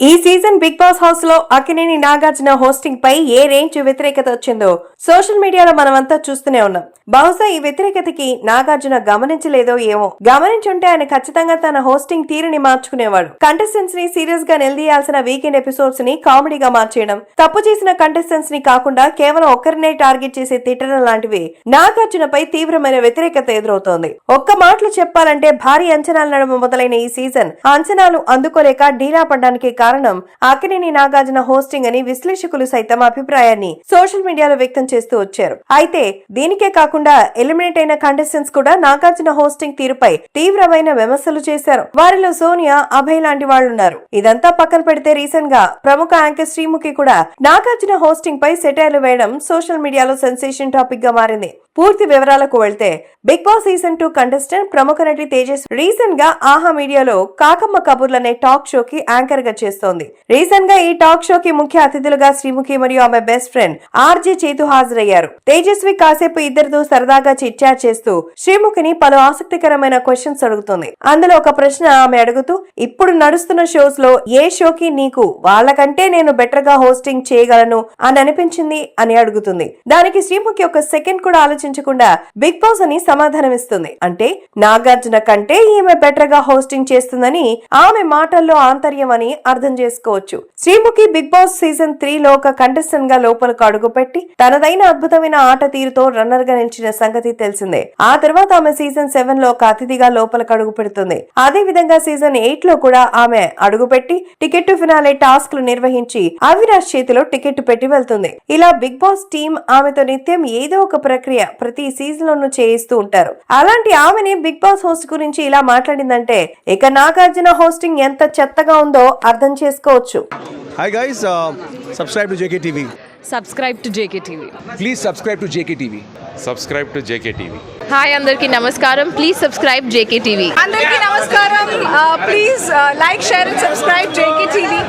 ఈ season Bigg Boss హౌస్లో Akkineni Nagarjuna hosting పై ఏ రేంజ్ వ్యతిరేకత వచ్చిందో సోషల్ మీడియాలో మనమంతా చూస్తూనే ఉన్నాం. బహుశా ఈ వ్యతిరేకతకి నాగార్జున గమనించలేదో ఏమో. గమనించుంటే ఆయన ఖచ్చితంగా తన హోస్టింగ్ తీరుని మార్చుకునేవాడు. కంటెస్టెంట్స్ని సీరియస్గా నిలదీయాల్సిన వీకెండ్ ఎపిసోడ్స్ని కామెడీగా మార్చేయడం తప్పు చేసిన కంటెస్టెంట్స్ని కాకుండా కేవలం ఒక్కరినే టార్గెట్ చేసే తిట్టడం లాంటివి నాగార్జునపై తీవ్రమైన వ్యతిరేకత ఎదురవుతోంది. ఒక్క మాటలు చెప్పాలంటే భారీ అంచనాల నడుమ మొదలైన ఈ సీజన్ అంచనాలు అందుకోలేక డీలా పడడానికి కారణం. అక్కినేని నాగార్జున హోస్టింగ్ అని విశ్లేషకులు సైతం అభిప్రాయాన్ని సోషల్ మీడియాలో వ్యక్తం చేస్తూ వచ్చారు. అయితే దీనికే కాకుండా ఎలిమినేట్ అయిన కంటెస్టెంట్స్ కూడా నాగార్జున హోస్టింగ్ తీరుపై తీవ్రమైన విమర్శలు చేశారు. వారిలో సోనియా అభయ్ లాంటి వాళ్ళున్నారు. ఇదంతా పక్కన పెడితే రీసెంట్గా ప్రముఖ యాంకర్ శ్రీముఖి కూడా నాగార్జున హోస్టింగ్ పై సెటైర్లు వేయడం సోషల్ మీడియాలో సెన్సేషన్ టాపిక్గా మారింది. పూర్తి వివరాలకు వెళ్తే Bigg Boss season two contestant ప్రముఖ నటి తేజస్ రీసెంట్గా ఆహా మీడియాలో కాకమ్మ కబుర్లు అనే టాక్ షోకి యాంకర్గా చేస్తోంది. రీసెంట్గా ఈ టాక్ షో కి ముఖ్య అతిథులుగా శ్రీముఖి మరియు ఆమె బెస్ట్ ఫ్రెండ్ ఆర్జే చేతు హాజరయ్యారు. తేజస్వి కాసేపు ఇద్దరితో సరదాగా చిట్చాట్ చేస్తూ శ్రీముఖిని పలు ఆసక్తికరమైన క్వశ్చన్స్ అడుగుతుంది. అందులో ఒక ప్రశ్న ఆమె అడుగుతూ ఇప్పుడు నడుస్తున్న షోస్లో ఏ షోకి నీకు వాళ్ళకంటే నేను బెటర్గా హోస్టింగ్ చేయగలను అని అనిపించింది అని అడుగుతుంది. దానికి శ్రీముఖి ఒక సెకండ్ కూడా ఆలోచించకుండా బిగ్ బాస్ అని సమాధానమిస్తుంది. అంటే నాగార్జున కంటే ఈమె బెటర్గా హోస్టింగ్ చేస్తుందని ఆమె మాటల్లో ఆంతర్యం అని అర్థం చేసుకోవచ్చు. Sreemukhi Bigg Boss season three లో ఒక కంటెస్టెంట్గా లోపలకు అడుగుపెట్టి తనదైన అద్భుతమైన ఆట తీరుతో రన్నర్గా నిలిచిన సంగతి తెలిసిందే. ఆ తర్వాత ఆమె సీజన్ సెవెన్లో ఒక అతిథిగా లోపలకు అడుగు పెడుతుంది. అదే విధంగా సీజన్ ఎయిట్లో కూడా ఆమె అడుగుపెట్టి టికెట్ టు ఫినాలే టాస్క్లు నిర్వహించి అవినాష్ చేతిలో టికెట్ పెట్టి వెళ్తుంది. ఇలా బిగ్ బాస్ టీం ఆమెతో నిత్యం ఏదో ఒక ప్రక్రియ ప్రతి సీజన్ లోనూ చేయిస్తూ ఉంటారు. అలాంటి ఆమెని బిగ్ బాస్ హోస్ట్ గురించి ఇలా మాట్లాడిందంటే ఇక నాగార్జున హోస్టింగ్ ఎంత చెత్తగా ఉందో అర్థం చేసుకోవచ్చు. Hi guys, uh, subscribe to JKTV. Subscribe to JK TV Please subscribe to JKTV. subscribe to JKTV. Hi అందరికీ నమస్కారం. ప్లీజ్ సబ్స్క్రైబ్ జేకే టీవీ అందరికీ నమస్కారం. Please like share and subscribe JK TV